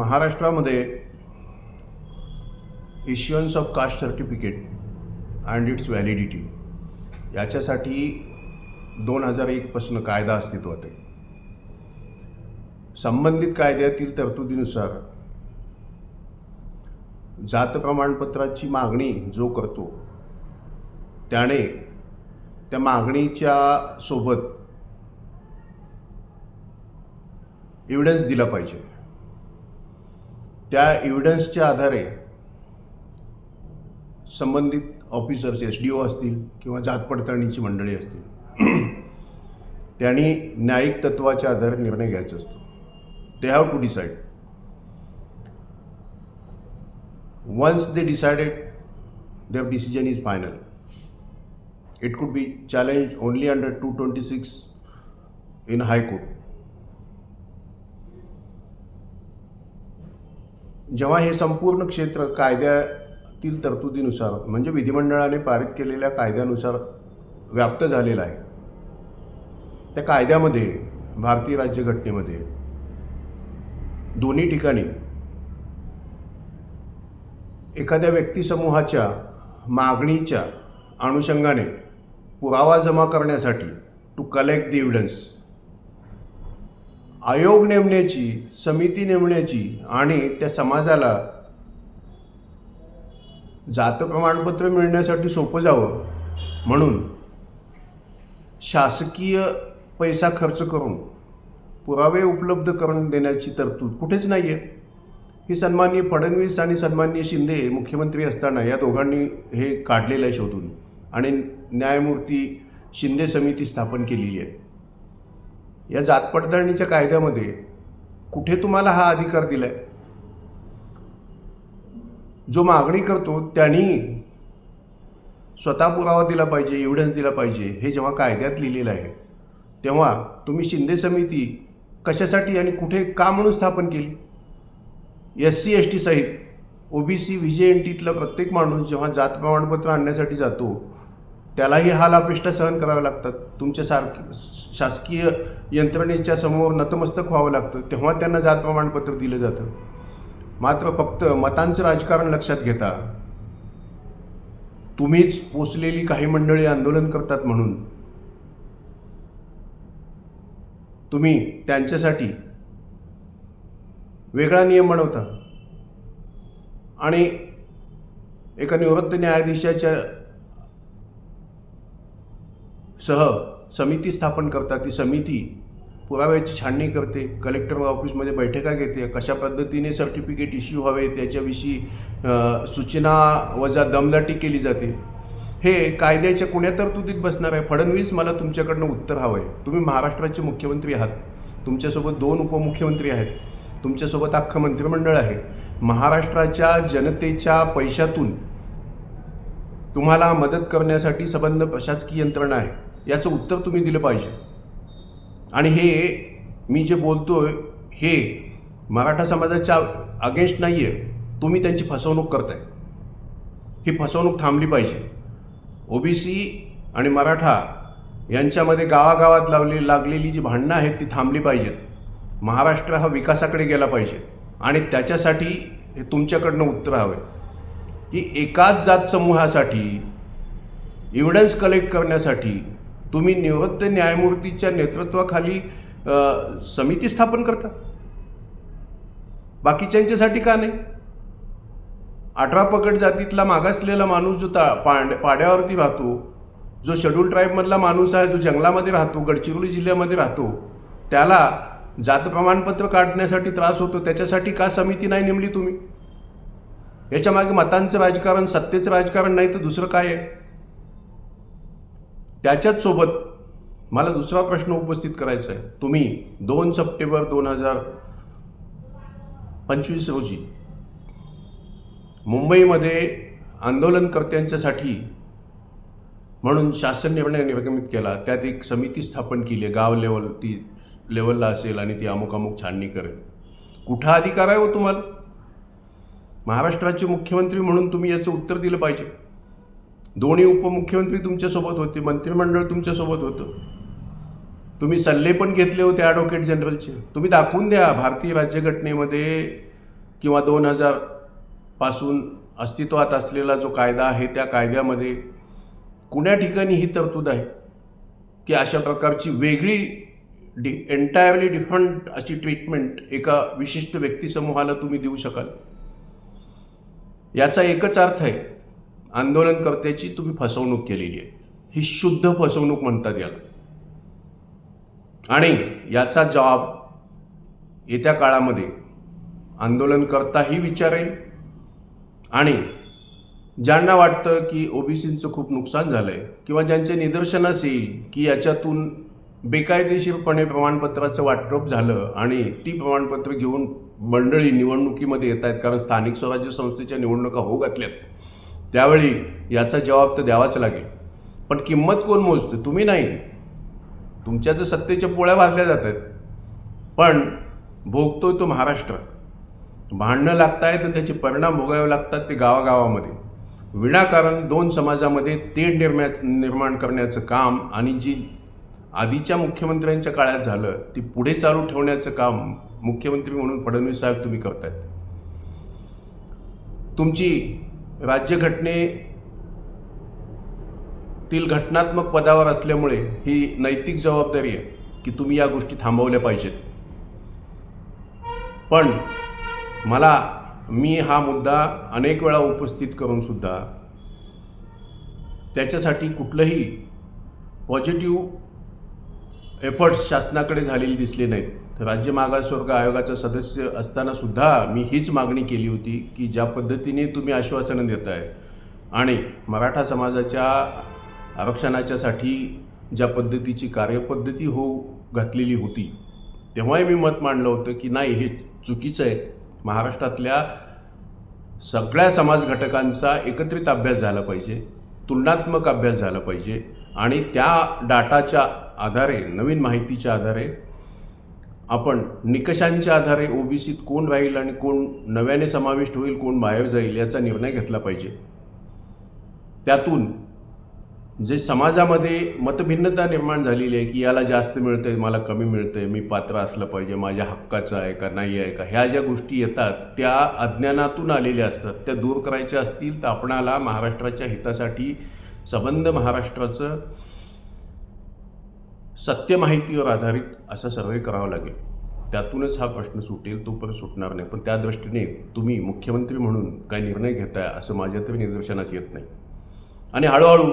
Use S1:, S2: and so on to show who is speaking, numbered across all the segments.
S1: महाराष्ट्रामध्ये issuance of caste certificate and its validity याच्यासाठी दोन हजार एकपासून कायदा अस्तित्वात आहे. संबंधित कायद्यातील तरतुदीनुसार जात प्रमाणपत्राची मागणी जो करतो त्याने त्या मागणीच्या सोबत एव्हिडन्स दिला पाहिजे. त्या एव्हिडन्सच्या आधारे संबंधित ऑफिसर्स एस डी ओ असतील किंवा जात पडताळणीची मंडळी असतील त्यांनी न्यायिक तत्वाच्या आधारे निर्णय घ्यायचा असतो. They have to decide once they decided their decision is final it could be challenge only under two twenty six in जेव्हा हे संपूर्ण क्षेत्र कायद्यातील तरतुदीनुसार म्हणजे विधिमंडळाने पारित केलेल्या कायद्यानुसार व्याप्त झालेलं आहे त्या कायद्यामध्ये भारतीय राज्यघटनेमध्ये दोन्ही ठिकाणी एखाद्या व्यक्तिसमूहाच्या मागणीच्या अनुषंगाने पुरावा जमा करण्यासाठी टू कलेक्ट द एव्हिडन्स आयोग नेमण्याची समिती नेमण्याची आणि त्या समाजाला जात प्रमाणपत्र मिळण्यासाठी सोपं जावं म्हणून शासकीय पैसा खर्च करून पुरावे उपलब्ध करून देण्याची तरतूद कुठेच नाही आहे ही सन्माननीय फडणवीस आणि सन्माननीय शिंदे मुख्यमंत्री असताना या दोघांनी हे काढलेलं आहे शोधून आणि न्यायमूर्ती शिंदे समिती स्थापन केलेली आहे. या जात पडताळणीच्या कायद्यामध्ये कुठे तुम्हाला हा अधिकार दिलाय? जो मागणी करतो त्यांनी स्वतः पुरावा दिला पाहिजे एव्हिडन्स दिला पाहिजे हे जेव्हा कायद्यात लिहिलेलं आहे तेव्हा तुम्ही शिंदे समिती कशासाठी आणि कुठे का म्हणून स्थापन केली? एस सी एस टी सहित सी व्ही जे एन टीतला प्रत्येक माणूस जेव्हा जात प्रमाणपत्र आणण्यासाठी जातो त्यालाही हालापिष्ट सहन करावं लागतात. तुमच्या सारखी शासकीय यंत्रणेच्या समोर नतमस्तक व्हावं लागतं तेव्हा त्यांना जात प्रमाणपत्र दिलं जातं. मात्र फक्त मतांचं राजकारण लक्षात घेता तुम्हीच पोचलेली काही मंडळी आंदोलन करतात म्हणून. तुम्ही त्यांच्यासाठी वेगळा नियम बनवता. आणि एका निवृत्त न्यायाधीशाच्या सह समिती स्थापन करतात. ती समिती पुराव्याची छाननी करते. कलेक्टर ऑफिसमध्ये बैठका घेते. कशा पद्धतीने सर्टिफिकेट इश्यू हवे त्याच्याविषयी सूचना वजा दमदाटी केली जाते. हे कायद्याच्या कुण्या तरतुदीत बसणार आहे? फडणवीस मला तुमच्याकडनं उत्तर हवं आहे तुम्ही महाराष्ट्राचे मुख्यमंत्री आहात. तुमच्यासोबत दोन उपमुख्यमंत्री आहेत. तुमच्यासोबत अख्खं मंत्रिमंडळ आहे. महाराष्ट्राच्या जनतेच्या पैशातून तुम्हाला मदत करण्यासाठी संबंध प्रशासकीय यंत्रणा आहे. याचं उत्तर तुम्ही दिलं पाहिजे. आणि हे मी जे बोलतो आहे हे मराठा समाजाच्या अगेन्स्ट नाही आहे तुम्ही त्यांची फसवणूक करताय. ही फसवणूक थांबली पाहिजे. ओबीसी आणि मराठा यांच्यामध्ये गावागावात लावली लागलेली जी भांडणं आहेत ती थांबली पाहिजेत. महाराष्ट्र हा विकासाकडे गेला पाहिजे. आणि त्याच्यासाठी हे तुमच्याकडनं उत्तर हवं. आहे की एकाच जात समूहासाठी एव्हिडन्स कलेक्ट करण्यासाठी तुम्ही निवृत्त न्यायमूर्तीच्या नेतृत्वाखाली समिती स्थापन करता. बाकीच्यांच्यासाठी का नाही? आठवा पकड जातीतला मागासलेला माणूस जो ता पांड पाड्यावरती राहतो जो शेड्यूल ट्राईबमधला माणूस आहे जो जंगलामध्ये राहतो गडचिरोली जिल्ह्यामध्ये राहतो त्याला जात प्रमाणपत्र काढण्यासाठी त्रास होतो त्याच्यासाठी का समिती नाही नेमली तुम्ही? याच्यामागे मतांचं राजकारण सत्तेचं राजकारण नाही तर दुसरं काय आहे? त्याच्याच सोबत मला दुसरा प्रश्न उपस्थित करायचा आहे. तुम्ही दोन सप्टेंबर दोन हजार पंचवीस रोजी मुंबईमध्ये आंदोलनकर्त्यांच्यासाठी म्हणून शासन निर्णय निर्गमित केला. त्यात एक समिती स्थापन केली आहे. गाव लेवल ती लेवलला असेल आणि ती अमुक अमुक छाननी करेल. कुठं अधिकार आहे हो तुम्हाला? महाराष्ट्राचे मुख्यमंत्री म्हणून तुम्ही याचं उत्तर दिलं पाहिजे. दोन्ही उपमुख्यमंत्री तुमच्यासोबत होते मंत्रिमंडळ तुमच्यासोबत होतं. तुम्ही सल्ले पण घेतले होते ॲडव्होकेट जनरलचे तुम्ही दाखवून द्या भारतीय राज्यघटनेमध्ये किंवा दोन हजारपासून अस्तित्वात असलेला जो कायदा आहे त्या कायद्यामध्ये कुण्या ठिकाणी ही तरतूद आहे? की अशा प्रकारची वेगळी डि एंटायरली डिफरंट अशी ट्रीटमेंट एका विशिष्ट व्यक्तिसमूहाला तुम्ही देऊ शकाल? याचा एकच अर्थ आहे आंदोलनकर्त्याची तुम्ही फसवणूक केलेली आहे. ही शुद्ध फसवणूक म्हणतात याला. आणि याचा जबाब येत्या काळामध्ये आंदोलनकर्ताही विचारेल. आणि ज्यांना वाटतं की ओबीसींचं खूप नुकसान झालं आहे किंवा ज्यांचे निदर्शनास येईल की याच्यातून बेकायदेशीरपणे प्रमाणपत्राचं वाटप झालं आणि ती प्रमाणपत्र घेऊन मंडळी निवडणुकीमध्ये येत आहेत कारण स्थानिक स्वराज्य संस्थेच्या निवडणुका होऊ घातल्यात. त्यावेळी याचा जबाब तर द्यावाच लागेल. पण किंमत कोण मोजतं? तुम्ही नाही. तुमच्या जर सत्तेच्या पोळ्या भाजल्या जात आहेत. पण भोगतोय तो महाराष्ट्र. भांडणं लागत आहेत आणि त्याचे परिणाम भोगावे लागतात ते गावागावामध्ये. विनाकारण दोन समाजामध्ये तेढ निर्म्या निर्माण करण्याचं काम आणि जी आधीच्या मुख्यमंत्र्यांच्या काळात झालं ती पुढे चालू ठेवण्याचं काम मुख्यमंत्री म्हणून फडणवीस साहेब तुम्ही करतायत. तुमची राज्यघटनेतील घटनात्मक पदावर असल्यामुळे ही नैतिक जबाबदारी आहे की तुम्ही या गोष्टी थांबवल्या पाहिजेत. पण मला मी हा मुद्दा अनेक वेळा उपस्थित करूनसुद्धा त्याच्यासाठी कुठलंही पॉझिटिव्ह एफर्ट्स शासनाकडे झालेले दिसले नाहीत. राज्य मागासवर्ग आयोगाचा सदस्य असताना सुद्धा मी हीच मागणी केली होती की ज्या पद्धतीने तुम्ही आश्वासनं देत आहे आणि मराठा समाजाच्या आरक्षणाच्यासाठी ज्या पद्धतीची कार्यपद्धती होऊ घातलेली होती तेव्हाही मी मत मांडलं होतं की नाही हे चुकीचं आहे. महाराष्ट्रातल्या सगळ्या समाज घटकांचा एकत्रित अभ्यास झाला पाहिजे तुलनात्मक अभ्यास झाला पाहिजे आणि त्या डाटाच्या आधारे नवीन माहितीच्या आधारे आपण निकषांच्या आधारे ओबीसीत कोण राहील आणि कोण नव्याने समाविष्ट होईल कोण बाहेर जाईल याचा निर्णय घेतला पाहिजे. त्यातून जे समाजामध्ये मतभिन्नता निर्माण झालेली आहे की याला जास्त मिळतं आहे मला कमी मिळतं आहे मी पात्र असलं पाहिजे माझ्या हक्काचं आहे का नाही आहे का ह्या ज्या गोष्टी येतात त्या अज्ञानातून आलेल्या असतात त्या दूर करायच्या असतील तर आपणाला महाराष्ट्राच्या हितासाठी संबंध महाराष्ट्राचं सत्य माहितीवर आधारित असा सर्वे करावा लागेल. त्यातूनच हा प्रश्न सुटेल तोपर्यंत सुटणार नाही. पण त्या दृष्टीने तुम्ही मुख्यमंत्री म्हणून काय निर्णय घेताय असं माझ्या तरी निदर्शनास येत नाही. आणि हळूहळू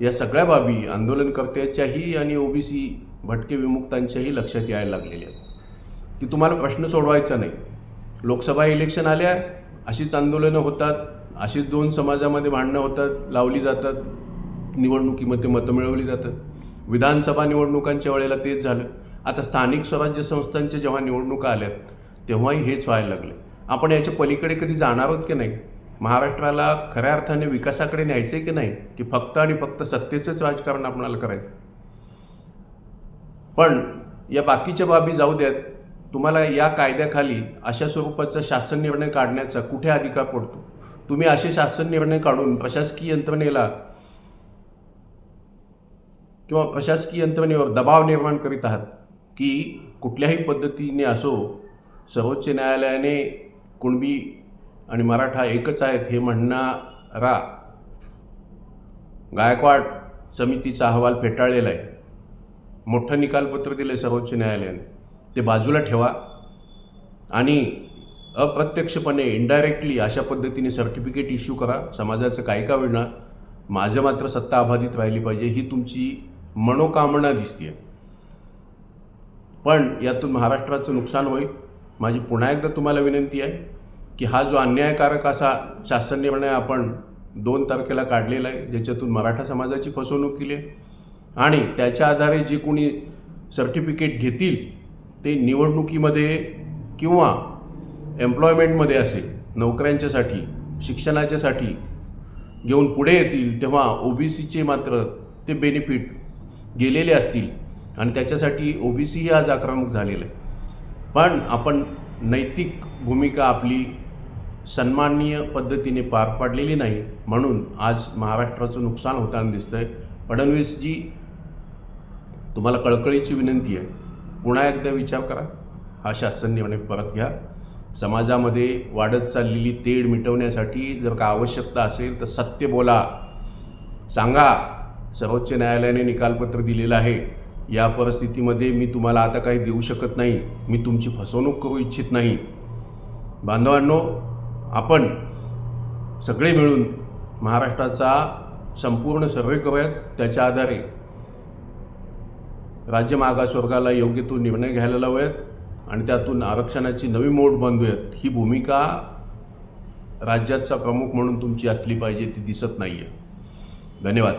S1: या सगळ्या बाबी आंदोलनकर्त्याच्याही आणि ओबीसी भटके विमुक्तांच्याही लक्षात यायला लागलेल्या आहेत. की तुम्हाला प्रश्न सोडवायचा नाही. लोकसभा इलेक्शन आल्या अशीच आंदोलनं होतात अशीच दोन समाजामध्ये भांडणं होतात लावली जातात निवडणुकीमध्ये मतं मिळवली जातात. विधानसभा निवडणुकांच्या वेळेला तेच झालं. आता स्थानिक स्वराज्य संस्थांच्या जेव्हा निवडणुका आल्यात तेव्हाही हेच व्हायला लागले. आपण याच्या पलीकडे कधी जाणार आहोत की नाही? महाराष्ट्राला खऱ्या अर्थाने विकासाकडे न्यायचं आहे की नाही? की फक्त आणि फक्त सत्तेचंच राजकारण आपणाला करायचं? पण या बाकीच्या बाबी जाऊ द्यात. तुम्हाला या कायद्याखाली अशा स्वरूपाचा शासन निर्णय काढण्याचा कुठे अधिकार पडतो? तुम्ही असे शासन निर्णय काढून प्रशासकीय यंत्रणेला किंवा प्रशासकीय यंत्रणेवर दबाव निर्माण करीत आहात की कुठल्याही पद्धतीने असो सर्वोच्च न्यायालयाने कुणबी आणि मराठा एकच आहेत हे म्हणणारा गायकवाड समितीचा अहवाल फेटाळलेला आहे. मोठं निकालपत्र दिलं आहे सर्वोच्च न्यायालयाने. ते बाजूला ठेवा आणि अप्रत्यक्षपणे इनडायरेक्टली अशा पद्धतीने सर्टिफिकेट इश्यू करा. समाजाचं काय का विणार माझं मात्र सत्ता अबाधित राहिली पाहिजे ही तुमची मनोकामना दिसते पण यातून महाराष्ट्राचं नुकसान होईल माझी पुन्हा एकदा तुम्हाला विनंती आहे की हा जो अन्यायकारक असा शासन निर्णय आपण दोन तारखेला काढलेला आहे ज्याच्यातून मराठा समाजाची फसवणूक केली आहे आणि त्याच्या आधारे जे कोणी सर्टिफिकेट घेतील ते निवडणुकीमध्ये किंवा एम्प्लॉयमेंटमध्ये असेल नोकऱ्यांच्यासाठी शिक्षणाच्यासाठी घेऊन पुढे येतील तेव्हा ओ बी सीचे मात्र ते बेनिफिट गेलेले असतील. आणि त्याच्यासाठी ओबीसीही आज आक्रमक झालेलं आहे. पण आपण नैतिक भूमिका आपली सन्माननीय पद्धतीने पार पाडलेली नाही म्हणून आज महाराष्ट्राचं नुकसान होताना दिसतं आहे फडणवीसजी तुम्हाला कळकळीची विनंती आहे. पुन्हा एकदा विचार करा. हा शासन निर्णय परत घ्या. समाजामध्ये वाढत चाललेली तेढ मिटवण्यासाठी जर का आवश्यकता असेल तर सत्य बोला. सांगा. सर्वोच्च न्यायालयाने निकालपत्र दिलेलं आहे. या परिस्थितीमध्ये मी तुम्हाला आता काही देऊ शकत नाही. मी तुमची फसवणूक करू इच्छित नाही. बांधवांनो आपण सगळे मिळून महाराष्ट्राचा संपूर्ण सर्वे करूयात. त्याच्या आधारे राज्य मागासवर्गाला योग्य तो निर्णय घ्यायला लावूयात आणि त्यातून आरक्षणाची नवी मोड बांधूयात ही भूमिका राज्याचा प्रमुख म्हणून तुमची असली पाहिजे ती दिसत नाही आहे धन्यवाद.